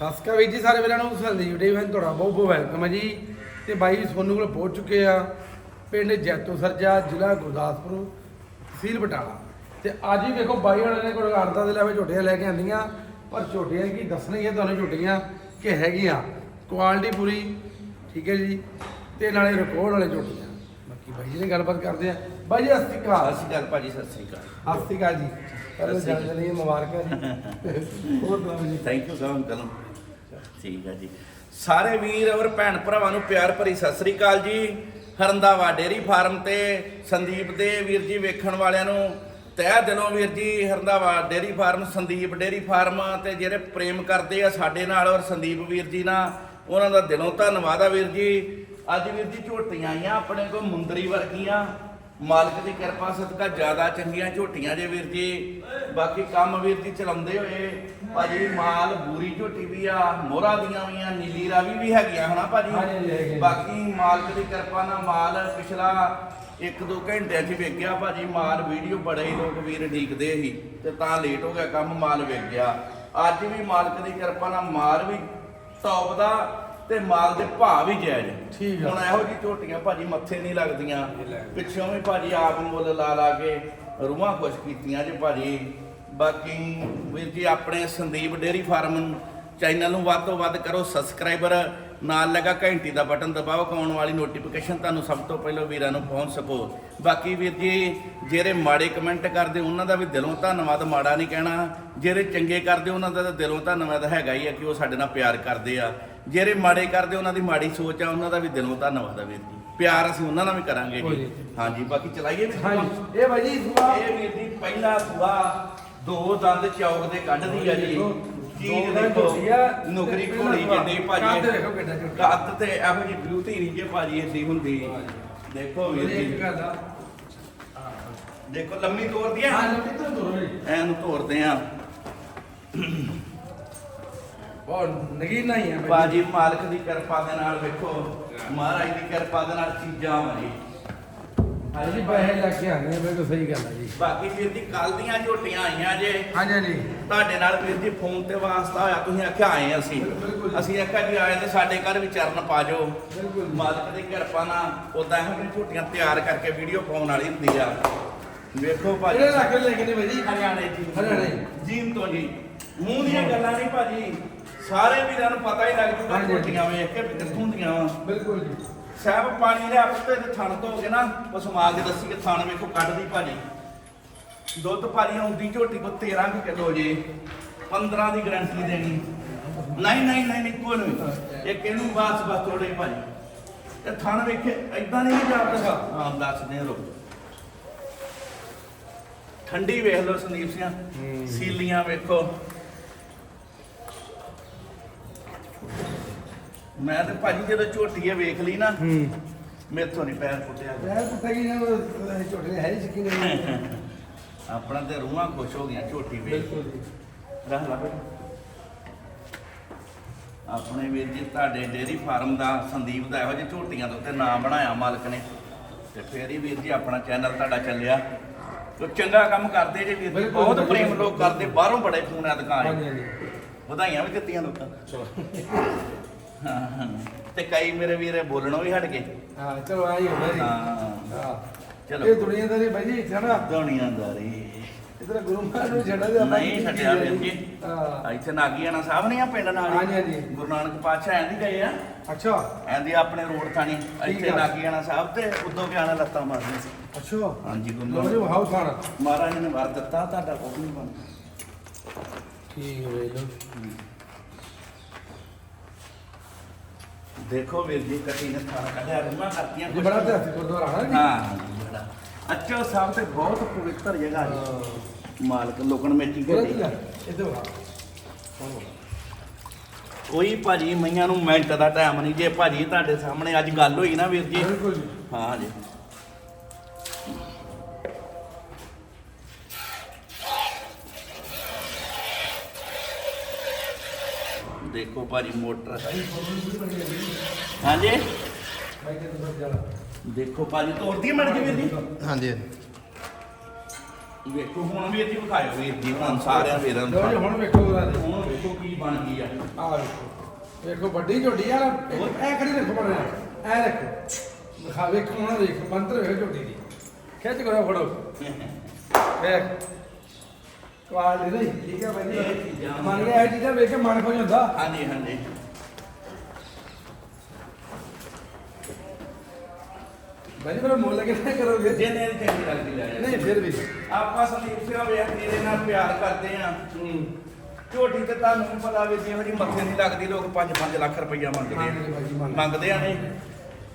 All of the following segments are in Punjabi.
ਅਕਾਲ ਵੀਰ ਜੀ ਸਾਰੇ ਵੀਰਾਂ ਨੂੰ ਸੰਦੀਪ ਡੇ ਵੈਨ ਤੁਹਾਡਾ ਬਹੁਤ ਬਹੁਤ ਵੈਲਕਮ ਹੈ ਜੀ। ਤੇ ਬਾਈ ਸੋਨੂੰ ਕੋਲ ਪਹੁੰਚ ਚੁੱਕੇ ਆ ਪਿੰਡ ਜੈਤੋ ਸਰਜਾ ਜ਼ਿਲ੍ਹਾ ਗੁਰਦਾਸਪੁਰ ਤਹਿਸੀਲ ਬਟਾਲਾ। ਤੇ ਅੱਜ ਵੀ ਵੇਖੋ ਬਾਈ ਹੋਣਾ ਨੇ ਕੋਲ ਅਰਦਾ ਦੇ ਲੈਵੇ ਝੋਟੀਆਂ ਲੈ ਕੇ ਆਂਦੀਆਂ ਪਰ ਝੋਟੀਆਂ ਕੀ ਦੱਸਣਗੀਆਂ ਤੁਹਾਨੂੰ ਝੋਟੀਆਂ ਕਿ ਹੈਗੀਆਂ। ਕੁਆਲਿਟੀ ਪੂਰੀ ਠੀਕ ਹੈ ਜੀ ਤੇ ਨਾਲੇ ਰਿਕਾਰਡ ਵਾਲੇ ਝੋਟੀਆਂ। ਬਾਕੀ ਬਾਈ ਜੀ ਨੇ ਗੱਲਬਾਤ ਕਰਦੇ ਆ। ਬਾਈ ਜੀ ਸਤਿ ਸ਼੍ਰੀ ਅਕਾਲ। ਸਤਿ ਸ਼੍ਰੀ ਅਕਾਲ ਭਾਜੀ ਸਤਿ ਸ਼੍ਰੀ ਅਕਾਲ। ਸਤਿ ਸ਼੍ਰੀ ਅਕਾਲ ਜੀ। ਪਹਿਲਾਂ ਸਤਿ ਸ਼੍ਰੀ ਜਾਣ ਲਈ ਮੁਬਾਰਕਾਂ ਜੀ। ਹੋਰ ਸੁਣਾਓ ਜੀ? ਥੈਂਕ ਯੂ ਸੋ ਮਚ ਠੀਕ ਹੈ ਜੀ। ਸਾਰੇ ਵੀਰ ਔਰ ਭੈਣ ਭਰਾਵਾਂ ਨੂੰ ਪਿਆਰ ਭਰੀ ਸਤਿ ਸ਼੍ਰੀ ਅਕਾਲ ਜੀ। ਹਰੰਦਾਵਾ ਡੇਰੀ ਫਾਰਮ ਤੇ ਸੰਦੀਪ ਦੇ ਵੀਰ ਜੀ ਵੇਖਣ ਵਾਲਿਆਂ ਨੂੰ ਤਹਿ ਦਿਲੋਂ ਵੀਰ ਜੀ ਹਰੰਦਾਵਾ dairy farm Sandeep dairy farm ਤੇ ਜਿਹੜੇ ਪ੍ਰੇਮ ਕਰਦੇ ਆ ਸਾਡੇ ਨਾਲ ਔਰ ਸੰਦੀਪ ਵੀਰ ਜੀ ਨਾਲ ਉਹਨਾਂ ਦਾ ਦਿਲੋਂ ਧੰਨਵਾਦ ਆ ਵੀਰ ਜੀ। ਅੱਜ ਵੀਰ ਜੀ ਝੋਟੀਆਂ ਆਈਆਂ ਆਪਣੇ ਕੋਲ ਮੁੰਦਰੀ ਵਰਗੀਆਂ। ਮਾਲਕ ਦੀ ਕਿਰਪਾ ਸਦਕਾ ਜ਼ਿਆਦਾ ਚੰਗੀਆਂ ਝੋਟੀਆਂ ਜੇ ਵੀਰ ਜੀ। ਬਾਕੀ ਕੰਮ ਵੀਰ ਜੀ ਚਲਾਉਂਦੇ ਹੋਏ ਭਾਜੀ ਮਾਲ ਬੂਰੀ ਝੋਟੀ ਵੀ ਆ ਮੋਹਰਾ ਦੀਆਂ ਵੀ ਆ ਨੀਲੀ ਰਾਵੀ ਵੀ ਹੈਗੀਆਂ ਹਨਾ ਭਾਜੀ। ਬਾਕੀ ਮਾਲਕ ਦੀ ਕਿਰਪਾ ਨਾਲ ਮਾਲ ਪਿਛਲਾ ਇੱਕ ਦੋ ਘੰਟਿਆਂ 'ਚ ਵਿਕ ਗਿਆ ਭਾਜੀ ਮਾਲ ਵੀਡੀਓ ਬੜੇ ਹੀ ਲੋਕ ਵੀਰ ਢੀਕਦੇ ਸੀ ਤੇ ਤਾਂ ਲੇਟ ਹੋ ਗਿਆ ਕੰਮ ਮਾਲ ਵਿਕ ਗਿਆ। ਅੱਜ ਵੀ ਮਾਲਕ ਦੀ ਕਿਰਪਾ ਨਾਲ ਮਾਲ ਵੀ ਟੌਪ ਦਾ ਤੇ ਮਾਲ ਦੇ ਭਾਅ ਵੀ ਜਾਇਜ਼ ਠੀਕ ਆ। ਹੁਣ ਇਹੋ ਜੀ ਝੋਟੀਆਂ ਭਾਜੀ ਮੱਥੇ ਨਹੀਂ ਲੱਗਦੀਆਂ। ਪਿੱਛੋਂ ਵੀ ਭਾਜੀ ਆਪ ਮੁੱਲ ਲਾ ਲਾ ਕੇ ਰੂਹਾਂ ਖੁਸ਼ ਕੀਤੀਆਂ ਜੇ ਭਾਜੀ ਬਾਕੀ ਵੀਰ ਜੀ ਆਪਣੇ ਸੰਦੀਪ ਡੇਰੀ ਫਾਰਮ ਚੈਨਲ ਨੂੰ ਵੱਧ ਤੋਂ ਵੱਧ ਕਰੋ ਸਬਸਕ੍ਰਾਈਬਰ। ਨਾਲ ਲੱਗਾ ਘੰਟੀ ਦਾ ਬਟਨ ਦਬਾਓ ਆਉਣ ਵਾਲੀ ਨੋਟੀਫਿਕੇਸ਼ਨ ਤੁਹਾਨੂੰ ਸਭ ਤੋਂ ਪਹਿਲਾਂ ਵੀਰਾਂ ਨੂੰ ਪਹੁੰਚ ਸਕੋ। ਬਾਕੀ ਵੀਰ ਜੀ ਜਿਹੜੇ ਮਾੜੇ ਕਮੈਂਟ ਕਰਦੇ ਉਹਨਾਂ ਦਾ ਵੀ ਦਿਲੋਂ ਧੰਨਵਾਦ ਮਾੜਾ ਨਹੀਂ ਕਹਿਣਾ। ਜਿਹੜੇ ਚੰਗੇ ਕਰਦੇ ਉਹਨਾਂ ਦਾ ਤਾਂ ਦਿਲੋਂ ਧੰਨਵਾਦ ਹੈਗਾ ਹੀ ਆ ਕਿ ਉਹ ਸਾਡੇ ਨਾਲ ਪਿਆਰ ਕਰਦੇ ਆ। ਜਿਹੜੇ ਮਾੜੇ ਕਰਦੇ ਉਹਨਾਂ ਦੀ ਮਾੜੀ ਸੋਚ ਆ ਉਹਨਾਂ ਦਾ ਵੀ ਦਿਲੋਂ ਧੰਨਵਾਦ ਆ ਵੀਰ ਜੀ। ਪਿਆਰ ਅਸੀਂ ਉਹਨਾਂ ਨਾਲ ਵੀ ਕਰਾਂਗੇ ਜੀ। ਹਾਂਜੀ ਬਾਕੀ ਚਲਾਈਏ ਵੀ ਹਾਂਜੀ। ਇਹ ਬਾਈ ਜੀ ਸੁਆ ਇਹ ਵੀਰ ਜੀ ਪਹਿਲਾ ਸੂਆ ਦੋ ਦੰਦ ਚੌਕ ਦੇ ਕੱਢਦੀ ਆ ਜੀ। ਚੀਜ਼ ਦੋ ਦੰਦ ਦੇਖੋ ਝੋਟੀ ਆ, ਨੌਕਰੀ ਤੇ ਘੋੜੀ ਪਹਿਲਾ ਜਿੱਡੀ ਕੱਦ ਭਾਜੀ ਦੇਖੋ ਕਿੱਡਾ ਝੋਟੀ। ਕੱਦ ਤੇ ਇਹੋ ਜੀ ਬਿਊਟੀ ਨਹੀਂ ਜੇ ਭਾਜੀ ਏਡੀ ਹੁੰਦੀ। ਦੇਖੋ ਵੀਰ ਜੀ। ਦੇਖੋ ਲੰਮੀ ਤੋਰਦੀ ਆ। ਐਨ ਤੋਰਦੇ ਆ। ਬਹੁਤ ਨਗੀ ਨਹੀਂ ਹੈ ਬਾਈ ਭਾਜੀ ਮਾਲਕ ਦੀ ਕਿਰਪਾ ਦੇ ਨਾਲ ਵੇਖੋ ਮਹਾਰਾਜ ਦੀ ਕਿਰਪਾ ਦੇ ਨਾਲ ਚੀਜ਼ਾਂ ਵਾ ਜੀ ਹਾਂ ਜੀ ਪੈਸੇ ਲੈ ਕੇ ਆਨੇ ਬਿਲਕੁਲ ਸਹੀ ਗੱਲ ਹੈ ਜੀ। ਬਾਕੀ ਵੀਰ ਜੀ ਕੱਲ ਦੀਆਂ ਝੋਟੀਆਂ ਆਈਆਂ ਜੇ। ਹਾਂਜੀ ਹਾਂਜੀ। ਤੁਹਾਡੇ ਨਾਲ ਵੀਰ ਜੀ ਫੋਨ ਤੇ ਵਾਸਤਾ ਹੋਇਆ ਤੁਸੀਂ ਆਖਿਆ ਆਏ ਅਸੀਂ। ਬਿਲਕੁਲ। ਅਸੀਂ ਆਖਿਆ ਜੀ ਆਏ ਤੇ ਸਾਡੇ ਘਰ ਵੀ ਚਰਨ ਪਾ ਜਾਓ। ਬਿਲਕੁਲ। ਮਾਲਕ ਦੀ ਕਿਰਪਾ ਨਾਲ ਉਦਾਂ ਇਹੋ ਝੋਟੀਆਂ ਤਿਆਰ ਕਰਕੇ ਵੀਡੀਓ ਪਾਉਣ ਵਾਲੀ ਹੁੰਦੀ ਆ। ਵੇਖੋ ਭਾਜੀ। ਕਿਹੜੇ ਇਲਾਕੇ ਲੈ ਕੇ ਨੇ ਬਾਈ ਜੀ ਹਰਿਆਣੇ ਜੀ ਹਰਿਆਣੇ। ਜੀਨ ਤੋਂ ਜੀ। ਮੂੰਹ ਦੀਆਂ ਗੱਲਾਂ ਨਹੀਂ ਭਾਜੀ। ਸਾਰੇ ਵੀਰਾਂ ਨੂੰ ਪਤਾ ਹੀ ਲੱਗ ਜੂਗਾ ਹਾਂਜੀ। ਝੋਟੀਆਂ ਵੇਖ ਕੇ ਵੀ ਕਿੱਥੋਂ ਦੀਆਂ ਵਾ। ਬਿਲਕੁਲ ਜੀ। ਸਾਹਿਬ ਪਾਣੀ ਦੇ ਆਪਤੇ ਤੇ ਥਣ ਤੋਂ ਹੋ ਕੇ ਨਾ ਪਸਮਾ ਕੇ ਦੱਸੀ ਕਿ ਥਣ ਵੇਖੋ ਕੱਢਦੀ ਭਾਜੀ। ਦੁੱਧ ਭਾਜੀ ਆਉਂਦੀ ਝੋਟੀ ਕੋ 13 ਕੁ ਕਿਲੋ ਜੇ 15 ਦੀ ਗਾਰੰਟੀ ਦੇਣੀ। ਨਹੀਂ ਨਹੀਂ ਨਹੀਂ ਨਹੀਂ ਕੋਈ ਨਹੀਂ। ਇਹ ਕਿਹਨੂੰ ਬਾਸ ਬਸ ਤੋੜੇ ਭਾਜੀ? ਤੇ ਥਣ ਵੇਖੇ ਐਦਾਂ ਨਹੀਂ ਜਾਪਦਾ ਹਾਂ ਦੱਸ ਦੇ ਰੁਕ ਠੰਡੀ ਵੇਖ ਲਓ ਸੰਦੀਪ ਸਿੰਘ ਹੂੰ। ਸੀਲੀਆਂ ਵੇਖੋ। ਮੈਂ ਤੇ ਭਾਜੀ ਜਦੋਂ ਝੋਟੀ ਇਹ ਵੇਖ ਲਈ ਨਾ ਹੂੰ। ਮੇਥੋਂ ਨਹੀਂ ਪੈਰ ਪੁੱਟਿਆ ਯਾਰ ਪੁੱਟਾ ਕੀ ਨਾ ਝੋਟੇ ਹੈ ਹੀ ਸਕੀ ਨਹੀਂ ਆਪਣਾ ਤੇ ਰੂਹਾਂ ਖੁਸ਼ ਹੋ ਗਈਆਂ ਝੋਟੀ ਵੇਖ। ਬਿਲਕੁਲ ਜੀ। ਰੱਖ ਲਾ ਬੇਟਾ ਆਪਣੇ ਵੀਰ ਜੀ ਤੁਹਾਡੇ ਡੇਰੀ ਫਾਰਮ ਦਾ ਸੰਦੀਪ ਦਾ ਇਹੋ ਜਿਹੇ ਝੋਟੀਆਂ ਦੇ ਉੱਤੇ ਨਾਮ ਬਣਾਇਆ ਮਾਲਕ ਨੇ। ਤੇ ਫੇਰ ਹੀ ਵੀਰ ਜੀ ਆਪਣਾ ਚੈਨਲ ਤੁਹਾਡਾ ਚੱਲਿਆ। ਤੇ ਚੰਗਾ ਕੰਮ ਕਰਦੇ ਜੇ ਵੀਰ ਜੀ ਬਿਲਕੁਲ, ਬਹੁਤ ਬਿਲਕੁਲ। ਪ੍ਰੇਮ ਲੋਕ ਕਰਦੇ ਬਾਹਰੋਂ ਬੜੇ ਫੋਨ ਆ ਦੁਕਾਨ। ਹਾਂਜੀ ਹਾਂਜੀ। ਵਧਾਈਆਂ ਵੀ ਦਿੱਤੀਆਂ ਲੋਕਾਂ ਚਲੋ। ਹਾਂ। ਤੇ ਕਈ ਮੇਰੇ ਵੀਰੇ ਬੋਲਣੋਂ ਵੀ ਹਟ ਗਏ। ਹਾਂ ਚਲੋ ਆਈ ਹੁੰਦਾ ਜੀ। ਹਾਂ ਹਾਂ। ਚਲੋ। ਇਹ ਦੁਨੀਆਦਾਰੀ ਬਾਈ ਜੀ ਇੱਥੇ ਨਾ। ਦੁਨੀਆਦਾਰੀ। ਇਧਰ ਗੁਰੂ ਮਹਾਰਾਜ ਨੂੰ ਛੱਡਾ ਦੇ ਆਪਾਂ ਨਹੀਂ ਛੱਡਿਆ ਵੀਰ ਜੀ। ਹਾਂ। ਇੱਥੇ ਨਾਗੀਆਣਾ ਸਾਹਿਬ ਨਹੀਂ ਆ ਪਿੰਡ ਨਾਲ ਹੀ? ਹਾਂਜੀ, ਹਾਂਜੀ। ਗੁਰੂ ਨਾਨਕ ਪਾਤਸ਼ਾਹ ਐਂਦੀ ਗਏ ਆ। ਅੱਛਾ। ਐਂਦੀ ਆਪਣੇ ਰੋਡ ਥਾਣੀ। ਇੱਥੇ ਆ। ਨਾਗੀਆਣਾ ਸਾਹਿਬ ਤੇ ਉਦੋਂ ਗਿਆਣਾ ਲੱਤਾਂ ਮਾਰਦੀਆਂ ਸੀ। ਅੱਛਾ। ਹਾਂਜੀ ਗੁਰੂ ਲੋ ਜੀ ਨਾਨਕ। ਹਾਊਸ ਖਾਣਾ। ਮਹਾਰਾਜ ਨੇ ਵਰ ਦਿੱਤਾ ਤੁਹਾਡਾ ਕੁਝ ਨਹੀਂ ਬਣਦਾ। ਠੀਕ ਹੈ ਲੋ ਦੇਖੋ ਵੀਰ ਜੀ ਕੱਟੀ ਨੇ ਥਾਣਾ ਕੱਢਿਆ ਰੂਮਾਂ ਕਰਤੀਆਂ ਇਹ ਬੜਾ ਹੱਥ ਗੁਰਦੁਆਰਾ ਹੈ ਨਾ ਹਾਂ ਬੜਾ। ਅੱਛਾ ਸਾਹਿਬ ਤੇ ਬਹੁਤ ਪਵਿੱਤਰ ਜਗ੍ਹਾ ਜੀ। ਮਾਲਕ ਲੋਕਣ ਮੇਟੀ ਜੀ ਇਧਰ ਵਾ ਕੋਈ ਭਾਜੀ ਮਈਆਂ ਨੂੰ ਮਿੰਟ ਦਾ ਟਾਈਮ ਨਹੀਂ ਜੇ ਭਾਜੀ ਤੁਹਾਡੇ ਸਾਹਮਣੇ ਅੱਜ ਗੱਲ ਹੋਈ ਨਾ ਵੀਰ ਜੀ। ਬਿਲਕੁਲ ਜੀ। ਹਾਂ ਜੀ। ਦੇਖੋ ਭਾਜੀ ਮੋਟਰ। ਹਾਂਜੀ? ਦੇਖੋ ਭਾਜੀ ਤੋੜਦੀ ਮੜ ਜੀ ਵੀਰ ਜੀ? ਹਾਂਜੀ ਵੇਖੋ ਹੁਣ ਵੀਰ ਜੀ ਵਿਖਾਇਓ ਵੀਰ ਜੀ ਹੁਣ ਸਾਰਿਆਂ ਵੀਰਾਂ ਨੂੰ ਲਓ ਜੀ ਹੁਣ ਵੇਖੋ ਉਹਦਾ ਹੁਣ ਵੇਖੋ ਕੀ ਬਣ ਗਈ ਆ। ਆ ਵੇਖੋ। ਵੇਖੋ ਵੱਡੀ ਝੋਟੀ ਆ। ਐ ਕਰੀ ਦੇਖੋ ਬੜਾ ਐ ਦੇਖੋ। ਦਿਖਾ ਵੇਖੋ ਹੁਣ ਦੇਖ ਮੰਤਰ ਵੇਖ ਝੋਟੀ ਦੀ। ਖਿੱਚ ਕਰੋ ਫੜੋ। ਵੇਖ। ਕੁਆਲਿਟੀ ਨਹੀਂ ਠੀਕ ਹੈ ਇਹ ਭਾਈ ਚੀਜ਼ਾਂ- ਮੰਨ ਗਿਆ ਇਹ ਚੀਜ਼ਾਂ ਵੇਖ ਕੇ ਮਨ ਖੁਸ਼ ਹੁੰਦਾ। ਹਾਂਜੀ ਹਾਂਜੀ। ਭਾਈ ਮੇਰਾ ਮੁੱਲ ਕਿੰਨਾ ਕਰੋਗੇ? ਜਿਹਨੇ ਦੀ ਚੰਗੀ ਲੱਗਦੀ ਲੈ। ਨਹੀਂ ਫਿਰ ਵੀ। ਆਪਾਂ ਸੰਦੀਪ ਸਿੰਘ ਵੇਖ ਤੇਰੇ ਨਾਲ ਪਿਆਰ ਕਰਦੇ ਆ ਝੋਟੀ ਤੇ ਤੁਹਾਨੂੰ ਵੀ ਪਤਾ ਵੀ ਜਿਹੋ ਜੀ ਮੱਥੇ ਨਹੀਂ ਲੱਗਦੀ ਲੋਕ 5-5 ਲੱਖ ਰੁਪਈਆ ਮੰਗਦੇ ਆ। ਮੰਗਦੇ। ਆ ਨੇ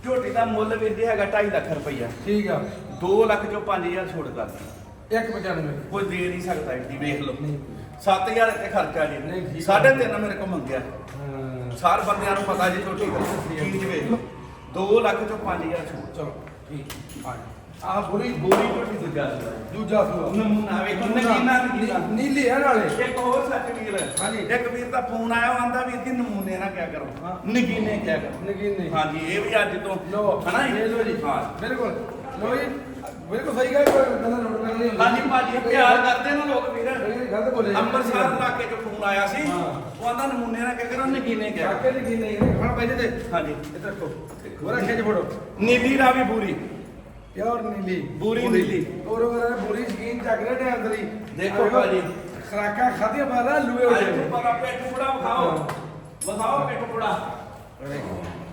ਝੋਟੀ ਦਾ ਮੁੱਲ ਵੀਰ ਜੀ ਹੈਗਾ 2.5 ਲੱਖ ਰੁਪਈਆ। ਠੀਕ ਆ। 2 ਲੱਖ ਚੋਂ 5000 ਛੋੜ ਕਰ ਦਿੰਦਾ 195 ਕੋਈ ਦੇ ਨਹੀਂ ਸਕਦਾ ਇੱਡੀ ਵੇਖ ਲਓ। ਨਹੀਂ 7000 ਤੇ ਖਰਚਾ ਜੀ। ਸਾਢੇ ਤਿੰਨ ਮੇਰੇ ਕੋਲ ਮੰਗਿਆ। ਹਾਂ। ਸਾਰ ਬੰਦਿਆਂ ਨੂੰ ਪਤਾ ਜੀ ਝੋਟੀ ਦਾ ਚੀਜ਼ ਵੇਖ ਲਓ। 2 ਲੱਖ ਚੋਂ 5000 ਛੋੜ ਚਲੋ ਠੀਕ ਆ ਆ ਬੁਰੀ ਬੋਰੀ ਝੋਟੀ ਦੂਜਾ ਸੂਆ। ਦੂਜਾ ਸੂਆ। ਨਮੂਨਾ ਵੇਖੋ ਨਗੀਨਾ ਨਗੀਨਾ। ਨੀ- ਨੀਲੀ ਹੈ ਨਾਲੇ। ਇੱਕ ਹੋਰ ਸੱਚ ਵੀਰ। ਹਾਂਜੀ। ਇੱਕ ਵੀਰ ਦਾ ਫੋਨ ਆਇਆ ਆਂਦਾ ਵੀਰ ਜੀ ਨਮੂਨੇ ਨਾ ਕਿਆ ਕਰੋ? ਹਾਂ। ਨਗੀਨੇ ਕਿਆ ਕਰੋ? ਨਗੀਨੇ। ਹਾਂਜੀ ਇਹ ਵੀ ਅੱਜ ਤੋਂ ਹਨਾ? ਇਹ ਲੋ ਜੀ। ਹਾਂ। ਬਿਲਕੁਲ। ਲੋ ਜੀ। ਬਿਲਕੁਲ ਸਹੀ ਗੱਲ ਕੋਈ ਗੱਲਾਂ ਨੋਟ ਕਰਨੀ ਹੁੰਦੀ ਹਾਂਜੀ ਭਾਜੀ ਪਿਆਰ ਕਰਦੇ ਨੇ ਲੋਕ ਵੀਰ। ਇਹ ਗਲਤ ਬੋਲੇ ਅੰਮ੍ਰਿਤਸਰ ਇਲਾਕੇ ਚੋਂ ਫੋਨ ਆਇਆ ਸੀ। ਉਹ ਆਂਦਾ ਨਮੂਨੇ ਨਾ ਕਿਆ ਕਰੋ ਨਗੀਨੇ। ਕਾਕੇ ਦੀ ਨਹੀਂ ਹੁਣ ਪਹਿਲੇ ਤੇ ਹਾਂਜੀ। ਇਹ ਦੇਖੋ ਹੋਰ ਖਿੱਚ ਫੜੋ। ਨੀਲੀ ਰਾਵੀ ਬੂਰੀ। ਪਿਓਰ ਨੀਲੀ। ਬੂਰੀ ਨੀਲੀ। ਹੋਰ ਹੋਰ ਬੂਰੀ ਸਕੀਨ ਚੱਕ ਰਹੇ ਨੇ ਅੰਦਰ ਦੇਖੋ ਭਾਜੀ। ਖਰਾਕਾਂ ਖਾਧੀਆਂ ਬਾਰਾ ਲੂਏ ਹੋ ਤੋਂ ਪਤਾ ਪਿੱਠ ਪੁੜਾ ਵਿਖਾਓ। ਵਿਖਾਓ ਪਿੱਠ ਪੁੜਾ।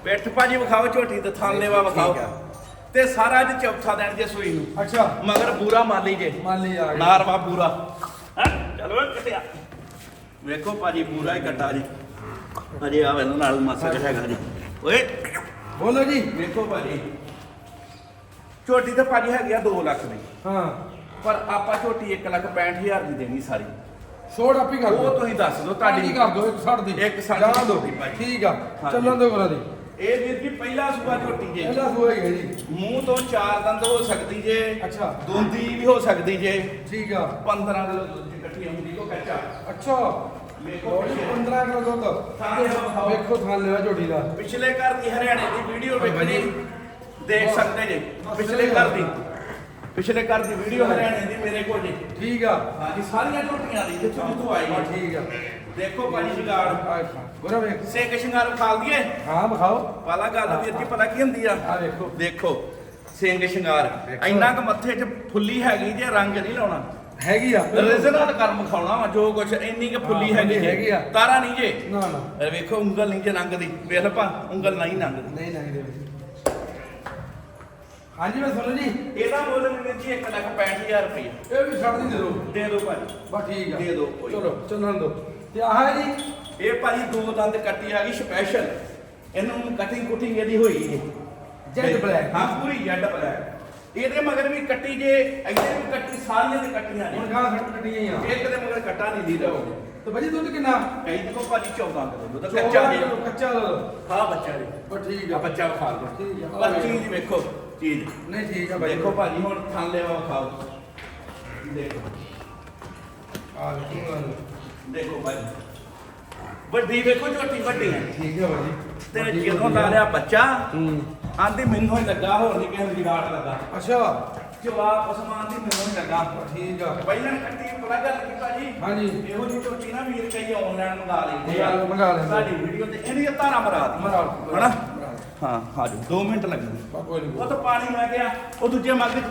ਪਿੱਠ ਭਾਜੀ ਵਿਖਾਓ ਝੋਟੀ ਤੇ ਥਾਲੇਵਾ ਵਿਖਾਓ ਠੀਕ ਆ। ਤੇ ਸਾਰਾ ਅੱਜ ਚੌਥਾ ਦਿਨ ਜੇ ਸੂਈ ਨੂੰ। ਅੱਛਾ। ਮਗਰ ਬੂਰਾ ਮਾਲੀ ਜੇ। ਮੰਨ ਲਈ ਆ ਗਏ। ਨਾਰਵਾ ਪੂਰਾ ਹੈਂ? ਚਲੋ ਇਹ ਕਟਿਆ ਵੇਖੋ ਭਾਜੀ ਪੂਰਾ ਹੀ ਕਟਾ ਜੀ। ਅਜੇ ਆ ਮੈਨੂੰ ਨਾਲ ਮਾਸਾ ਜਿਹਾ ਹੈਗਾ ਜੀ। ਓਏ। ਬੋਲੋ ਜੀ। ਵੇਖੋ ਭਾਜੀ। ਝੋਟੀ ਤਾਂ ਭਾਜੀ ਹੈਗੀ ਆ 2 ਲੱਖ ਦੀ। ਹਾਂ। ਪਰ ਆਪਾਂ ਝੋਟੀ 1 ਲੱਖ 65000 ਦੀ ਦੇਣੀ ਸਾਰੀ। ਛੋੜ ਆਪੀ ਕਰ ਉਹ ਤੁਸੀਂ ਦੱਸ ਦਿਓ ਤੁਹਾਡੀ ਤੁਹਾਡੀ ਕਰ ਦੋ ਇੱਕ ਛੱਡ ਦੀ। ਇੱਕ ਛੱਡ ਜਾਣ ਦੀ ਦਿਓ। ਠੀਕ ਆ। ਹਾਂਜੀ। ਚੱਲਣ ਦਿਓ ਕਰਾ ਦੀ। ਇਹ ਵੀਰ ਜੀ ਪਹਿਲਾ ਸੂਆ ਝੋਟੀ ਜੇ। ਇਹਦਾ ਸੋਏ ਗਏ ਜੀ। ਮੂੰਹ ਤੋਂ ਚਾਰ ਦੰਦ ਹੋ ਸਕਦੀ ਜੇ ਅੱਛਾ। ਦੁੰਦੀ ਵੀ ਹੋ ਸਕਦੀ ਜੇ। ਠੀਕ ਆ। 15 ਕਿਲੋ ਦੁੱਧ ਦੀ ਇਕੱਠੀ ਹੁੰਦੀ ਕੋ ਕੱਚਾ। ਅੱਛਾ। ਜੀ, 15 ਕਿਲੋ ਦੁੱਧ। ਥਾਂ ਲਿਆ ਵਿਖਾਓ। ਵੇਖੋ ਥਾਂ ਲਿਆ ਝੋਟੀ ਦਾ। ਪਿਛਲੇ ਘਰ ਦੀ ਹਰਿਆਣੇ ਦੀ ਵੀਡੀਓ ਵੇਖਣੀ। ਦੇਖ ਸਕਦੇ ਜੇ। ਪਿਛਲੇ ਘਰ ਦੀ। ਪਿਛਲੇ ਘਰ ਦੀ ਵੀਡੀਓ ਹਰਿਆਣੇ ਦੀ ਮੇਰੇ ਕੋਲ ਜੀ। ਠੀਕ ਆ। ਹਾਂਜੀ ਸਾਰੀਆਂ ਝੋਟੀਆਂ ਦੀ ਜਿੱਥੋਂ ਜਿੱਥੋਂ ਆਈ ਹਾਂ। ਠੀਕ ਆ। ਦੇਖੋ ਭਾਜੀ ਸ਼ਿੰਗਾਰ ਗੋਰਾ ਵੇਖ। ਸਿੰਘ ਸ਼ਿੰਗਾਰ ਖਾਲ ਦਈਏ? ਹਾਂ ਵਿਖਾਓ। ਵਾਲਾ ਗੱਲ ਵੀਰ ਜੀ ਪਤਾ ਕੀ ਹੁੰਦੀ ਆ? ਆ ਵੇਖੋ। ਦੇਖੋ ਸਿੰਘ ਸ਼ਿੰਗਾਰ। ਇੰਨਾ ਕੁ ਮੱਥੇ 'ਚ ਫੁੱਲੀ ਹੈਗੀ ਜੇ ਰੰਗ ਨਹੀਂ ਲਾਉਣਾ। ਹੈਗੀ ਆ ਰੀਜ਼ਨਲ ਕਰਮ ਖਾਉਣਾ ਵਾ ਜੋ ਕੁਛ ਇੰਨੀ ਕੁ ਫੁੱਲੀ ਹੈਗੀ ਹੈਗੀ ਆ। ਤਾਰਾ ਨਹੀਂ ਜੇ। ਨਾ ਨਾ। ਇਹ ਵੇਖੋ ਉਂਗਲ ਨਹੀਂ ਜੇ ਲੰਘਦੀ ਵੇਖ ਪਾ ਉਂਗਲ ਨਹੀਂ ਲੰਘਦੀ ਨਹੀਂ ਨਹੀਂ ਦੇ ਵਿੱਚ ਹਾਂਜੀ ਮੈਂ ਸੁਣੋ ਜੀ। ਇਹਦਾ ਮੁੱਲ ਵੀਰ ਜੀ 1 ਲੱਖ 65000 ਰੁਪਏ ਇਹ ਵੀ ਛੱਡ ਦੀ ਦੇ। ਦੇ ਦਿਓ ਭਾਜੀ। ਬਸ ਠੀਕ ਆ। ਦੇ ਦਿਓ ਕੋਈ। ਚਲੋ ਚੱਲਣ ਦਿਓ ਤੇ ਆਹ ਹੈ ਜੀ। ਇਹ ਭਾਜੀ ਦੋ ਦੰਦ ਕੱਟੀ ਆ ਗਈ ਸਪੈਸ਼ਲ ਇਹਨੂੰ ਕਟਿੰਗ ਕੁਟਿੰਗ ਇਹਦੀ ਹੋਈ ਹੈ Jet black। ਹਾਂ ਪੂਰੀ ਜੈਡ ਬਲੈਕ ਇਹਦੇ ਮਗਰ ਵੀ ਕੱਟੀ ਜੇ ਇੱਥੇ ਵੀ ਕੱਟੀ ਸਾਰੀਆਂ ਦੇ ਕੱਟੀਆਂ ਹੁਣ ਨੇ ਗਾਂ ਕੱਟੀਆਂ ਹੀ ਆ। ਇੱਕ ਦੇ ਮਗਰ ਕੱਟਾ ਨਹੀਂ ਦੀ ਰਹੋ ਤੇ ਭਾਜੀ ਦੁੱਧ ਕਿੰਨਾ? ਕਈ ਦੇਖੋ ਭਾਜੀ 14 ਕਿਲੋ ਚੌਦਾਂ ਕੱਚਾ ਕੱਚਾ ਦੁੱਧ ਹਾਂ ਬੱਚਾ ਜੀ ਬਸ ਠੀਕ ਆ। ਬੱਚਾ ਵਿਖਾ ਦਿਓ। ਠੀਕ ਆ। ਪਰ ਚੀਜ਼ ਵੇਖੋ। ਚੀਜ਼। ਨਹੀਂ ਠੀਕ ਆ ਭਾਈ ਦੇਖੋ ਭਾਜੀ ਹੁਣ ਥਾਂ ਲੈਵਾ ਵਿਖਾਓ ਦੇਖੋ। ਆ ਵੇਖੋ ਦੇਖੋ। ਭਾਜੀ। ਵੱਡੀ ਵੇਖੋ ਝੋਟੀ ਵੱਡੀ। ਹੈ ਠੀਕ ਆ ਭਾਜੀ ਤੇ ਜਦੋਂ ਲਾ ਆ। ਲਿਆ ਬੱਚਾ ਹੂੰ। ਆਂਦੀ ਮੈਨੂੰ ਹੀ ਲੱਗਾ ਹੋਰ ਨਹੀਂ ਕਿਸੇ ਨੂੰ ਜਗਾੜ ਲੱਗਾ। ਅੱਛਾ। ਜਵਾਬ ਉਸਮਾਨ ਦੀ ਮੈਨੂੰ ਹੀ ਲੱਗਾ। ਠੀਕ ਆ। ਪਹਿਲਾਂ ਕੱਟੀ ਪਤਾ ਗੱਲ ਕੀ ਭਾਜੀ? ਹਾਂਜੀ। ਇਹੋ ਜਿਹੀ ਝੋਟੀ ਨਾ ਵੀਰ ਕਈ ਆਨਲਾਈਨ ਮੰਗਾ ਲੈਂਦੇ ਮੰਗਾ- ਮੰਗਾ ਲੈਂਦੇ। ਸਾਡੀ ਵੀਡੀਓ ਤੇ ਇਹਦੀ ਧਾਰਾ ਮਰਾ ਦੀ ਮਰਾ ਹਨਾ? ਹਾਂ ਹਾਜੋ 2 ਮਿੰਟ ਲੱਗਣੇ ਬਾ ਕੋਈ ਨਹੀਂ। ਉਹ ਤਾਂ ਪਾਣੀ ਲੈ ਗਿਆ। ਉਹ ਦੂਜੇ ਮੱਗ ਚ।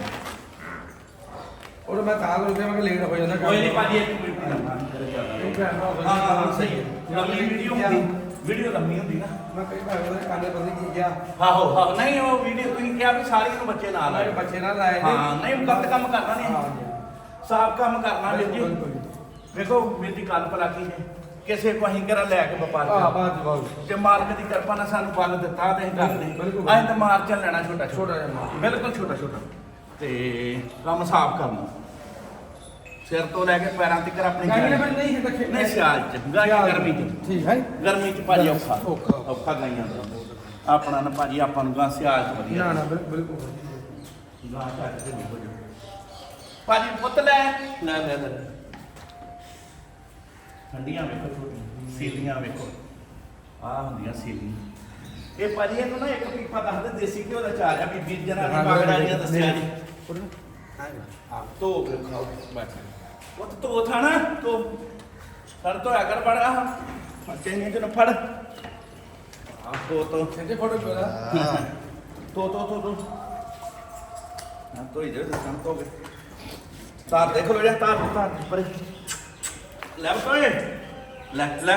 ਉਹ ਮੈਂ ਤਾਂ ਰੁਕਿਆ ਮੈਂ ਕਿ ਲੇਟ ਹੋ ਜਾਂਦਾ ਕੋਈ ਨਹੀਂ ਭਾਜੀ ਇੱਕ ਮਿੰਟ ਹੀ ਲੱਗਣਾ। ਨਹੀਂ ਭੈਣ ਭਰਾ ਹਾਂ ਹਾਂ ਹਾਂ, ਸਹੀ ਹੈ। ਲੰਮੀ ਵੀਡੀਓ ਹੁੰਦੀ ਵੀਡੀਓ ਲੰਮੀ ਹੁੰਦੀ ਨਾ। ਮੈਂ ਕਈ ਭਾਈ ਉਹਦੇ ਕਾਨੇ ਪਤਾ ਕੀ ਗਿਆ ਆਹੋ ਆਹੋ। ਨਹੀਂ ਉਹ ਵੀਡੀਓ ਤੁਸੀਂ ਕਿਹਾ ਵੀ ਸਾਰੀ ਨੂੰ ਬੱਚੇ ਨਾਲ ਆਏ। ਮੇਰੇ ਬੱਚੇ ਨਾਲ ਲਾਏ ਹਾਂ ਨਹੀਂ ਗਲਤ ਕੰਮ ਕਰਨਾ ਹਾਂ ਨਹੀਂ ਸਾਫ਼ ਕੰਮ ਕਰਨਾ ਵੀਰ ਜੀ। ਬਿਲਕੁਲ। ਵੇਖੋ ਵੀਰ ਜੀ ਗੱਲ ਭਲਾ ਕੀ ਹੈ। ਕਿਸੇ ਕੋ ਅਸੀਂ ਕਿਹੜਾ ਲੈ ਕੇ ਵਪਾਰ ਆ ਕਰਨਾ ਬਾਤ ਜਵਾਬ ਜੇ ਮਾਲਕ ਦੀ ਕਿਰਪਾ ਨਾਲ ਸਾਨੂੰ ਫਲ ਦਿੱਤਾ ਤੇ ਅਸੀਂ ਕਰਦੇ। ਬਿਲਕੁਲ। ਅਸੀਂ ਤਾਂ ਮਾਰ ਚੱਲ ਲੈਣਾ ਛੋਟਾ ਛੋਟਾ ਜਿਹਾ ਮਾਰ। ਬਿਲਕੁਲ ਛੋਟਾ ਛੋਟਾ। ਤੇ ਕੰਮ ਸਾਫ਼ ਕਰਨਾ। ਸਿਰ ਤੋਂ ਲੈ ਕੇ ਪੈਰਾਂ ਤੱਕ ਆਪਣੀ ਗਾਈਆਂ ਨਹੀਂ ਰੱਖੇ ਨਹੀਂ ਸਿਆਲ ਚ। ਗਾਈਆਂ ਗਰਮੀ ਚ। ਠੀਕ ਹੈ। ਗਰਮੀ ਚ ਭਾਜੀ ਔਖਾ। ਔਖਾ। ਔਖਾ ਗਾਈਆਂ ਦਾ। ਆਪਣਾ ਨਾ ਭਾਜੀ ਆਪਾਂ ਨੂੰ ਗਾਂ ਸਿਆਲ ਚ ਵਧੀਆ। ਨਾ ਨਾ ਬਿਲ- ਬਿਲਕੁਲ। ਗਾਂ ਤੇ ਹੋ ਭਾਜੀ ਪੁੱਤ ਲੈ। ਲੈ ਲੈ ਲੈ। ਠੰਡੀਆਂ ਵੇਖੋ ਛੋਟੀਆਂ ਸੀਲੀਆਂ ਵੇਖੋ। ਆਹ ਹੁੰਦੀਆਂ ਸੀਲੀਆਂ। ਇਹ ਭਾਜੀ ਇਹਨੂੰ ਨਾ ਇੱਕ ਪੀਪਾ ਦੱਸਦੇ ਦੇਸੀ ਘਿਓ ਦਾ ਚਾਰ ਆ ਬੀਬੀ ਜਨਾਂ ਦੀ ਬਾਗੜਾਈਆਂ ਦੱਸਿਆ ਜੀ। ਆ ਤੋ ਖਾਓ ਬਸ। ਉਹ ਤਾਂ ਤੋ ਥਾ ਨਾ ਤੋ ਕਰ ਤੋ ਆ ਕਰ ਬੜਾ ਨਹੀਂ ਤੈਨੂੰ ਫੜ। ਆ ਤੋ ਤੋ ਖਿੱਚੇ ਫੋਟੋ ਮੇਰਾ ਤੋ ਤੋ ਤੋ ਤੋ ਨਾ ਤੋ ਹੀ ਦੇ ਕੰਮ ਤੋ ਕੇ। ਤਾਰ ਦੇਖ ਲੋ ਜਾ ਤਾਰ ਤਾਰ ਪਰੇ ਲੈ ਬਤੋਏ ਲੈ ਲੈ।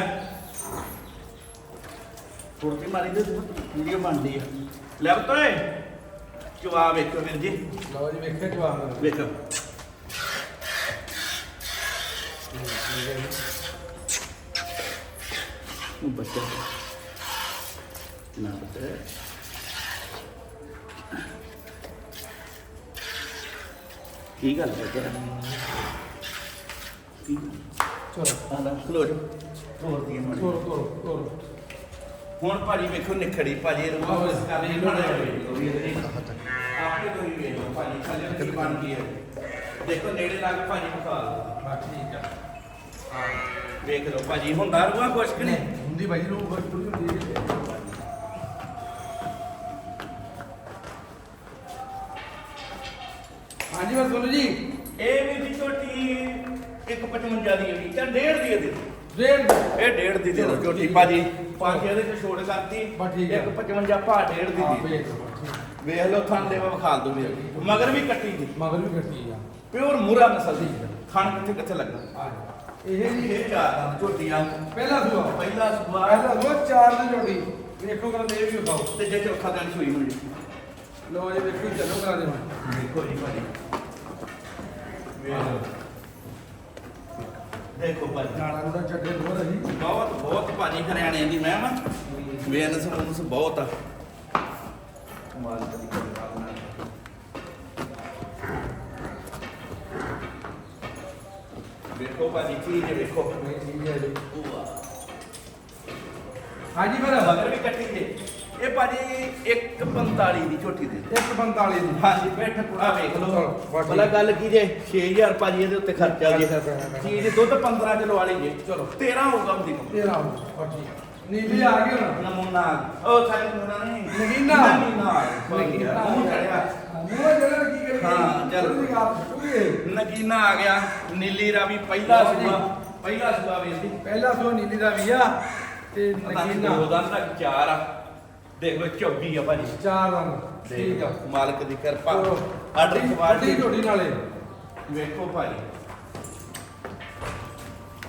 ਫੁਰਤੀ ਮਾਰੀ ਦੇ ਵੀਡੀਓ ਬਣਦੀ ਆ। ਲੈ ਬਤੋਏ ਚਵਾ ਵੇਖੋ ਵੀਰ ਜੀ। ਲਓ ਜੀ ਵੇਖੇ ਜਵਾਬ। ਵੇਖੋ। ਉਹ ਬੱਚਾ। ਨਾ ਬੱਚਾ ਕੀ ਗੱਲ ਹੈ ਤੇਰਾ? ਕੀ ਚਲੋ ਆਲਾ ਖਲੋ ਜਾ ਹੋਰ ਦੀ ਤੋਰੋ ਤੋਰੋ ਤੋਰੋ ਹੁਣ ਭਾਜੀ ਵੇਖੋ ਨਿਖੜੀ ਭਾਜੀ ਰੂਹ ਆਹੋ, ਬਸ ਕਰ ਇਹਨੂੰ ਨਾ ਆਪੇ ਤੋਂ ਹੀ ਵੇਖ ਭਾਜੀ ਥੱਲੇ ਕੀ ਬਣ ਗਈ ਹੈ। ਦੇਖੋ ਨੇੜੇ ਲੱਗ ਭਾਜੀ ਬਖਾ ਲਓ ਬਾ ਠੀਕ ਆ। ਵੇਖ ਲਓ ਭਾਜੀ ਹੁੰਦਾ ਰੂਹਾਂ ਕੁਛ ਕਿ ਨਹੀਂ? ਹੁੰਦੀ ਭਾਈ ਨੂੰ ਬਹੁਤ ਪੂਰੀ ਹੁੰਦੀ ਹੈ। ਹਾਂਜੀ ਬਸ ਬੋਲੋ ਜੀ। ਇਹ ਵੀ 155 ਦੀ ਹੈ ਤਾਂ ਡੇਢ ਦੀ ਦੇ ਦਿਓ। ਰੇਟ ਇਹ ਡੇਢ ਦੀ ਦੇ ਦਿਓ ਝੋਟੀ ਭਾਜੀ ਪੰਜ ਇਹਦੇ ਚ ਛੋੜ ਕਰਤੀ। ਬਸ ਠੀਕ ਹੈ। 155 ਭਾ ਡੇਢ ਦੀ ਹਾਂ ਦੀ ਵੇਖ ਲਓ, ਠੀਕ। ਵੇਖ ਲਓ ਥਣ ਦੇ ਵਿਖਾ ਦੋ ਵੀਰ ਮਗਰ ਵੀ ਕੱਟੀ ਦੀ ਮਗਰ ਵੀ ਕੱਟੀ ਆ। ਪਿਓਰ ਮੂਰਾ ਨਸਲ ਦੀ। ਥਣ ਕਿੱਥੇ ਕਿੱਥੇ ਲੱਗਾ? ਆ ਜਾਓ। ਇਹ ਜੀ ਇਹ ਚਾਰ ਦੰਦ ਝੋਟੀਆਂ। ਪਹਿਲਾ ਸੂਆ। ਪਹਿਲਾ ਪਹਿਲਾ ਸੂਆ ਚਾਰ ਦੀ ਜੋੜੀ ਵੇਖੋ ਕਰਾਂ ਦੇ ਵੀ ਵਿਖਾਓ। ਤੇ ਜੇ ਚੌਥਾ ਦਿਨ ਸੂਈ ਹੋਈ ਲੋ ਜੀ ਵੇਖੋ ਚੱਲੋ ਕਰਾ ਦੇ ਹੁਣ। ਦੇਖੋ ਜੀ ਭਾਜੀ ਵੇਖ ਦੇਖੋ ਭਾਜੀ। ਨਾਲਾ ਨੂੜਾ ਚੱਡੇ ਬਹੁਤ ਹੈ ਜੀ ਬਹੁਤ ਬਹੁਤ ਭਾਜੀ ਹਰਿਆਣੇ ਦੀ ਮੈਂ ਵੇਨਸ ਮੂਨਸ ਬਹੁਤ ਆ। ਕਮਾਲ ਕਦੀ ਕਦੀ ਨਾ ਵੇਖੋ ਭਾਜੀ ਚੀਜ਼ ਵੇਖੋ ਇਹ ਚੀਜ਼ ਹੈ ਜੀ। ਹਾਂਜੀ ਫਿਰ। ਮਗਰ ਵੀ ਕੱਟੀ ਜੇ। ਇਹ ਭਾਜੀ 145 ਦੀ ਝੋਟੀ ਦੇ 145 ਦੀ। ਹਾਂਜੀ ਬੈਠ ਕੁੜਾ ਵੇਖ ਲਓ। ਭਲਾ। ਗੱਲ ਕੀ ਜੇ? 6000 ਭਾਜੀ ਇਹਦੇ ਉੱਤੇ ਖਰਚਾ ਜੇ। ਚੀਜ਼ ਦੁੱਧ 15 ਕਿਲੋ ਵਾਲੀ ਜੇ। ਚਲੋ। 13 ਹੋਊਗਾ ਉਹਦੀ ਤੇਰਾ ਹੋ ਠੀਕ ਨੀਲੀ ਆ ਗਈ ਹੁਣ। ਨਮੂਨਾ। ਉਹ ਸਾਡੀ ਨਮੂਨਾ ਨਹੀਂ। ਨਗੀਨਾ। ਨਗੀਨਾ। ਮੂੰਹ ਚੜਿਆ। ਮੂੰਹ ਜਿਹੜਾ ਕੀ ਕਰੀ ਹਾਂ, ਚੱਲ। ਨਗੀਨਾ ਆ ਗਿਆ। ਨੀਲੀ ਰਾਵੀ ਪਹਿਲਾ। ਸੂਆ। ਪਹਿਲਾ ਸੂਆ ਵੇਖ ਪਹਿਲਾ ਸੋ ਨੀਲੀ ਦਾ ਵੀ ਆ। ਤੇ ਨਗੀਨਾ। ਉਹਦਾ ਤੱਕ ਚਾਰ ਆ। ਦੇਖ ਲਓ 24 ਆ ਭਾਜੀ। ਚਾਰ ਰੰਗ ਠੀਕ ਆ। ਮਾਲਕ ਦੀ ਕਿਰਪਾ। ਚਲੋ। ਆਰਡਰ ਵੱਡੀ ਕੁਆਲਿਟੀ ਝੋਟੀ ਨਾਲੇ। ਵੇਖੋ ਭਾਜੀ।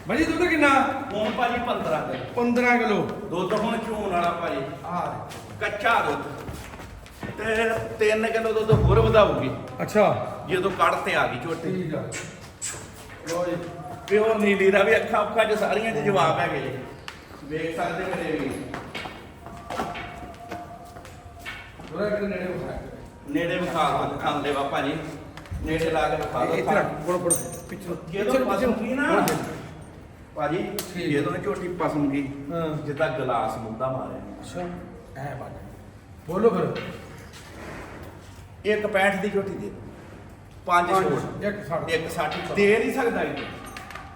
ਭਾਜੀ ਦੁੱਧ ਕਿੰਨਾ? ਹੁਣ ਭਾਜੀ 15 ਦੇ 15 ਕਿਲੋ। ਦੁੱਧ ਹੁਣ ਝੂਣ ਵਾਲਾ ਭਾਜੀ। ਆ ਕੱਚਾ ਦੁੱਧ। ਤੇ 3 ਕਿਲੋ ਦੁੱਧ ਹੋਰ ਵਧਾਊਗੀ। ਅੱਛਾ। ਜਦੋਂ ਕੱਢ ਤੇ ਆ ਗਈ ਝੋਟੀ। ਠੀਕ ਆ। ਲੋ ਜੀ। ਪਿਓਰ ਨੀਲੀ ਦਾ ਵੀ ਅੱਖਾਂ ਅੱਖਾਂ 'ਚ ਸਾਰੀਆਂ 'ਚ ਜਵਾਬ ਹੈਗੇ ਜੀ। ਵੇਖ ਸਕਦੇ ਮੇਰੇ ਵੀ। ਥੋੜਾ ਕਿ ਨੇੜੇ ਉਠਾ ਨੇੜੇ ਵਿਖਾ ਦੋ ਖਾਂ ਲੈ ਬਾਪਾ ਜੀ। ਨੇੜੇ ਲਾ ਕੇ ਵਿਖਾ ਦੋ ਇੱਥੇ ਰੱਖ ਕੋਲ ਕੋਲ ਪਿੱਛੇ ਜਦੋਂ ਪਸੰਗੀ ਨਾ। ਭਾਜੀ ਠੀਕ। ਜਦੋਂ ਇਹ ਝੋਟੀ ਪਸੰਗੀ ਹਾਂ। ਜਿੱਦਾਂ ਗਲਾਸ ਮੁੰਦਾ ਮਾਰਿਆ। ਅੱਛਾ ਐ ਬਾਤ ਬੋਲੋ ਫਿਰ। ਇੱਕ 65 ਦੀ ਝੋਟੀ ਦੇ ਪੰਜ ਛੋੜ ਇੱਕ ਸਾਡਾ ਇੱਕ 60 ਦੇ ਨਹੀਂ ਸਕਦਾ ਇਹ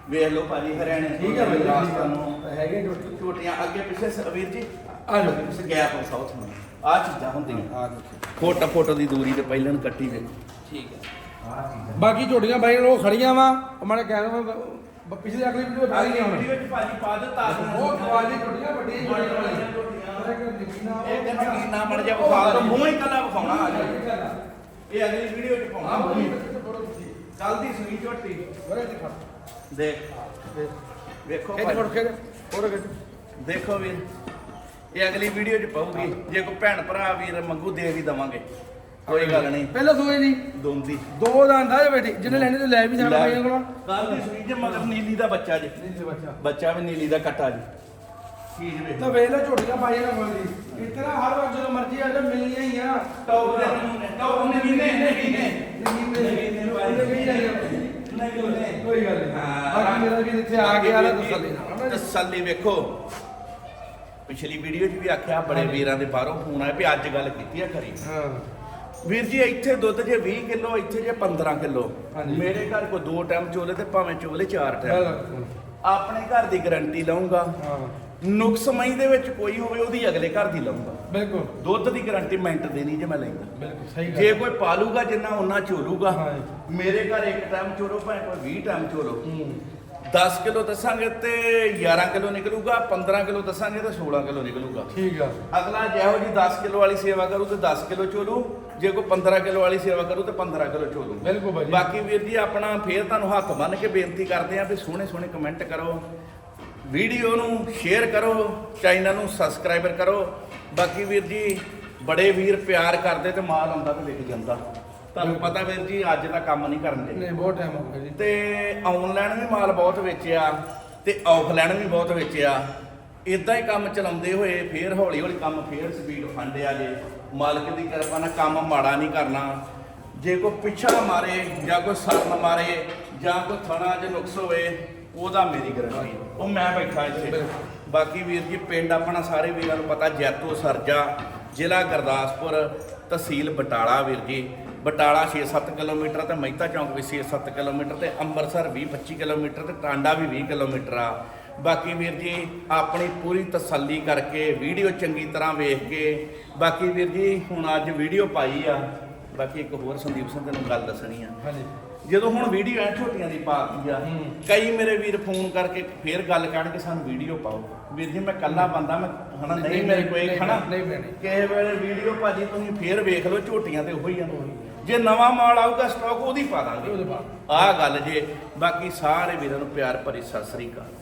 ਵੇਖ ਲਓ ਭਾਜੀ ਹਰਿਆਣੇ ਠੀਕ ਹੈ ਭਾਈ ਰਾਜਸਥਾਨ ਨੂੰ ਹੈਗੇ ਝੋਟੀ। ਝੋਟੀਆਂ ਅੱਗੇ ਪਿੱਛੇ ਸਵੀਰ ਜੀ ਆ ਜਾਓ। ਪਿੱਛੇ ਗੈਪ ਆ ਸਾਊਥ ਨੂੰ। ਆ ਚੀਜ਼ਾਂ ਹੁੰਦੀਆਂ। ਆ ਦੇਖੋ। ਫੋਟੋ ਫੋਟੋ ਦੀ ਦੂਰੀ ਤੇ ਪਹਿਲਾਂ ਕੱਟੀ ਵੇਖੋ ਠੀਕ ਹੈ। ਆ ਚੀਜ਼ਾਂ। ਬਾਕੀ ਝੋਟੀਆਂ ਬਾਈ ਉਹ ਖੜੀਆਂ ਵਾ। ਉਹ ਕਹਿ ਰਹੇ ਪਿਛਲੇ ਅਗਲੀ ਵੀਡੀਓ ਬਣਾ ਅਗਲੀ ਲਈਆਂ ਹੁਣ। ਵੀਡੀਓ ਚ ਭਾਜੀ ਪਾ ਦਿੱਤਾ ਬਹੁਤ ਕੁਆਲਿਟੀ ਝੋਟੀਆਂ। ਵੱਡੀਆਂ ਝੋਟੀਆਂ ਵਾਲੀਆਂ ਇਹ ਗੰਦਗੀ ਨਾ ਮੜ ਜਾ ਵਿਖਾ ਦੋ ਮੂੰਹ ਹੀ ਕੱਲਾ ਵਿਖਾਉਣਾ ਆ ਜਾ ਇਹ ਅਗਲੀ ਵੀਡੀਓ ਚ ਪਾਉਣਾ। ਹੀ ਕੱਲ ਦੀ ਸੂਈ ਝੋਟੀ। ਦੇਖ। ਵੇਖੋ ਭਾਜੀ। ਫੋੜ ਖੇਡ ਫੋੜ ਖੇਡ ਦੇਖੋ ਵੀਰ। ਇਹ ਅਗਲੀ ਵੀਡੀਓ ਚ ਪਾਉਗੀ। ਜੇ ਕੋਈ ਭੈਣ ਭਰਾ ਵੀਰ ਮੰਗੂ ਦੇ ਵੀ ਦਵਾਂਗੇ। ਕੋਈ ਗੱਲ ਨਹੀਂ। ਪਹਿਲਾਂ ਸੂਏ ਨਹੀਂ। ਦੋਂਦੀ। ਦੋ ਦਾ ਅੰਦਾ ਜੇ ਬੇਟੀ ਜਿਹਨੇ ਲੈਣੇ ਤੇ ਲੈ ਵੀ ਸਕਦਾ ਬਾਈਆਂ ਕੋਲ। ਕੱਲ ਦੀ ਸੂਈ ਜੇ ਮਗਰ ਨੀਲੀ ਦਾ ਬੱਚਾ ਜੀ। ਨਹੀਂ ਬੱਚਾ। ਬੱਚਾ ਵੀ ਨੀਲੀ ਦਾ ਕੱਟਾ ਜੀ। ਚੀਜ਼ ਤਾਂ ਵੇਖ ਲੈ ਝੋਟੀਆਂ ਪਾਈਆਂ ਨਾ ਜੀ। ਇਤਨਾ ਹਰ ਵਾਰ ਜਦੋਂ ਮਰਜ਼ੀ ਆ ਜਾ ਮਿਲਣੀਆਂ ਹੀ ਆ। ਟੌਪ ਦੇ ਟੌਪ ਨਗੀਨੇ ਨਗੀਨੇ ਨਗੀਨੇ ਨਗੀਨੇ ਕੋਈ ਗੱਲ ਨਹੀਂ। ਹਾਂ। ਬਾਕੀ ਮੇਰਾ ਵੀ ਇੱਥੇ ਆ ਗਿਆ ਨਾ ਤਸੱਲੀ ਨਾਲ। ਤਸੱਲੀ ਵੇਖੋ। ਪਿਛਲੀ ਵੀਡੀਓ 'ਚ ਵੀ ਆਖਿਆ ਬੜੇ ਹਾਂਜੀ। ਵੀਰਾਂ ਦੇ ਬਾਹਰੋਂ ਫੋਨ ਆਇਆ ਵੀ ਅੱਜ ਗੱਲ ਕੀਤੀ ਆ ਖਰੀ ਹਾਂ। ਵੀਰ ਜੀ ਇੱਥੇ ਦੁੱਧ ਜੇ 20 ਕਿਲੋ ਇੱਥੇ ਜੇ 15 ਕਿਲੋ। ਹਾਂਜੀ। ਮੇਰੇ ਘਰ ਕੋ ਦੋ ਟਾਈਮ ਚੋਲੇ ਤੇ ਭਾਵੇਂ ਚੋਲੇ ਚਾਰ ਟਾਈਮ। ਬਿਲਕੁਲ। ਆਪਣੇ ਘਰ ਦੀ ਗਾਰੰਟੀ ਲਵਾਂਗਾ ਹਾਂ। ਨੁਕਸਮਈ ਦੇ ਵਿੱਚ ਕੋਈ ਹੋਵੇ ਉਹਦੀ ਅਗਲੇ ਘਰ ਦੀ ਲਊਗਾ। ਬਿਲਕੁਲ। ਦੁੱਧ ਦੀ ਗਾਰੰਟੀ ਮਿੰਟ ਦੇ ਨਹੀਂ ਜੇ ਮੈਂ ਲੈਂਦਾ। ਬਿਲਕੁਲ ਸਹੀ ਜੇ ਗੱਲ ਕੋਈ ਪਾਲੂਗਾ ਜਿੰਨਾ ਉਹਨਾਂ ਚੋਲੂਗਾ। ਹਾਂ। ਮੇਰੇ ਘਰ ਇੱਕ ਟਾਈਮ ਚੋਲੋ ਭਾਵੇਂ ਕੋਈ 20 ਟਾਈਮ ਚੋਲੋ। ਹੂੰ। 10 ਕਿਲੋ ਦੱਸਾਂਗੇ ਤੇ 11 ਕਿਲੋ ਨਿਕਲੂਗਾ 15 ਕਿਲੋ ਦੱਸਾਂਗੇ ਤੇ 16 ਕਿਲੋ ਨਿਕਲੂਗਾ। ਠੀਕ ਆ। ਅਗਲਾ ਜਿਹੋ ਜੀ 10 ਕਿਲੋ ਵਾਲੀ ਸੇਵਾ ਕਰੂ ਤੇ 10 ਕਿਲੋ ਚੋਲੂ ਜੇ ਕੋਈ 15 ਕਿਲੋ ਵਾਲੀ ਸੇਵਾ ਕਰੂ ਤੇ 15 ਕਿਲੋ ਚੋਲੂ। ਬਿਲਕੁਲ ਭਾਜੀ। ਬਾਕੀ ਵੀਰ ਜੀ ਆਪਣਾ ਫੇਰ ਤੁਹਾਨੂੰ ਹੱਥ ਬੰਨ ਕੇ ਬੇਨਤੀ ਕਰਦੇ ਆਂ ਵੀ ਸੋਹਣੇ ਸੋਹਣੇ ਕਮੈਂਟ ਕਰੋ ਵੀਡੀਓ ਨੂੰ ਸ਼ੇਅਰ ਕਰੋ ਚੈਨਲ ਨੂੰ ਸਬਸਕ੍ਰਾਈਬਰ ਕਰੋ। ਬਾਕੀ ਵੀਰ ਜੀ ਬੜੇ ਵੀਰ ਪਿਆਰ ਕਰਦੇ ਤੇ ਮਾਲ ਆਉਂਦਾ ਤੇ ਵਿਕ ਜਾਂਦਾ। ਤੁਹਾਨੂੰ ਪਤਾ ਵੀਰ ਜੀ ਅੱਜ ਦਾ ਕੰਮ ਨਹੀਂ ਕਰਨ ਦੇ। ਨਹੀਂ ਬਹੁਤ ਟਾਈਮ ਹੋ ਗਿਆ ਜੀ। ਤੇ ਆਨਲਾਈਨ ਵੀ ਮਾਲ ਬਹੁਤ ਵੇਚਿਆ ਤੇ ਆਫਲਾਈਨ ਵੀ ਬਹੁਤ ਵੇਚਿਆ। ਇਦਾਂ ਹੀ ਕੰਮ ਚਲਾਉਂਦੇ ਹੋਏ ਫੇਰ ਹੌਲੀ ਹੌਲੀ ਕੰਮ ਫੇਰ ਸਪੀਡ ਫੰਡਿਆ ਜੇ। ਮਾਲਕ ਦੀ ਕਿਰਪਾ ਨਾਲ ਕੰਮ ਮਾੜਾ ਨਹੀਂ ਕਰਨਾ। ਜੇ ਕੋਈ ਪਿੱਛਾ ਮਾਰੇ ਜਾਂ ਕੋਈ ਸਰਨ ਮਾਰੇ ਜਾਂ ਕੋਈ ਥਣਾ 'ਚ ਨੁਕਸ ਹੋਵੇ ਉਹਦਾ ਮੇਰੀ ਗਰੰਟੀ ਉਹ ਮੈਂ ਬੈਠਾ ਇੱਥੇ। ਬਾਕੀ ਵੀਰ ਜੀ ਪਿੰਡ ਆਪਣਾ ਸਾਰੇ ਵੀਰਾਂ ਨੂੰ ਪਤਾ ਜੈਤੋ ਸਰਜਾ ਜ਼ਿਲ੍ਹਾ ਗੁਰਦਾਸਪੁਰ ਤਹਿਸੀਲ ਬਟਾਲਾ ਵੀਰ ਜੀ। ਬਟਾਲਾ 6-7 ਕਿਲੋਮੀਟਰ ਤੇ ਮਹਿਤਾ ਚੌਂਕ ਵੀ 6-7 ਕਿਲੋਮੀਟਰ ਤੇ ਅੰਮ੍ਰਿਤਸਰ 20-25 ਕਿਲੋਮੀਟਰ ਤੇ ਟਾਂਡਾ ਵੀ 20 ਕਿਲੋਮੀਟਰ ਆ। ਬਾਕੀ ਵੀਰ ਜੀ ਆਪਣੀ ਪੂਰੀ ਤਸੱਲੀ ਕਰਕੇ ਵੀਡੀਓ ਚੰਗੀ ਤਰ੍ਹਾਂ ਵੇਖ ਕੇ ਬਾਕੀ ਵੀਰ ਜੀ ਹੁਣ ਅੱਜ ਵੀਡੀਓ ਪਾਈ ਆ। ਬਾਕੀ ਇੱਕ ਹੋਰ ਸੰਦੀਪ ਸਿੰਘ ਤੈਨੂੰ ਗੱਲ ਦੱਸਣੀ ਆ। ਹਾਂਜੀ। ਜਦੋਂ ਹੁਣ ਵੀਡੀਓ ਐ ਛੋਟੀਆਂ ਦੀ ਪਾਤੀ ਆ। ਕਈ ਮੇਰੇ ਵੀਰ ਫੋਨ ਕਰਕੇ ਫੇਰ ਗੱਲ ਕਰਨਗੇ ਸਾਨੂੰ ਵੀਡੀਓ ਪਾਓ। ਵੀਰ ਜੀ ਮੈਂ ਕੱਲਾ ਬੰਦਾ ਮੈਂ ਹਨਾ ਨਹੀਂ ਮੇਰੇ ਕੋਈ ਭੈਣੇ। ਕਿਸੇ ਵੇਲੇ ਵੀਡੀਓ ਭਾਜੀ ਤੁਸੀਂ ਫੇਰ ਵੇਖ ਲਓ ਝੋਟੀਆਂ ਤੇ ਉਹੀ ਆ। ਜੇ ਨਵਾਂ ਮਾਲ ਆਊਗਾ ਸਟਾਕ ਉਹਦੀ ਪਾ ਦਾਂਗੇ। ਉਹਦੇ ਬਾਅਦ ਆਹ ਗੱਲ ਜੇ ਬਾਕੀ ਸਾਰੇ ਵੀਰਾਂ ਨੂੰ ਪਿਆਰ ਭਰੀ ਸਤਿ ਸ੍ਰੀ ਅਕਾਲ।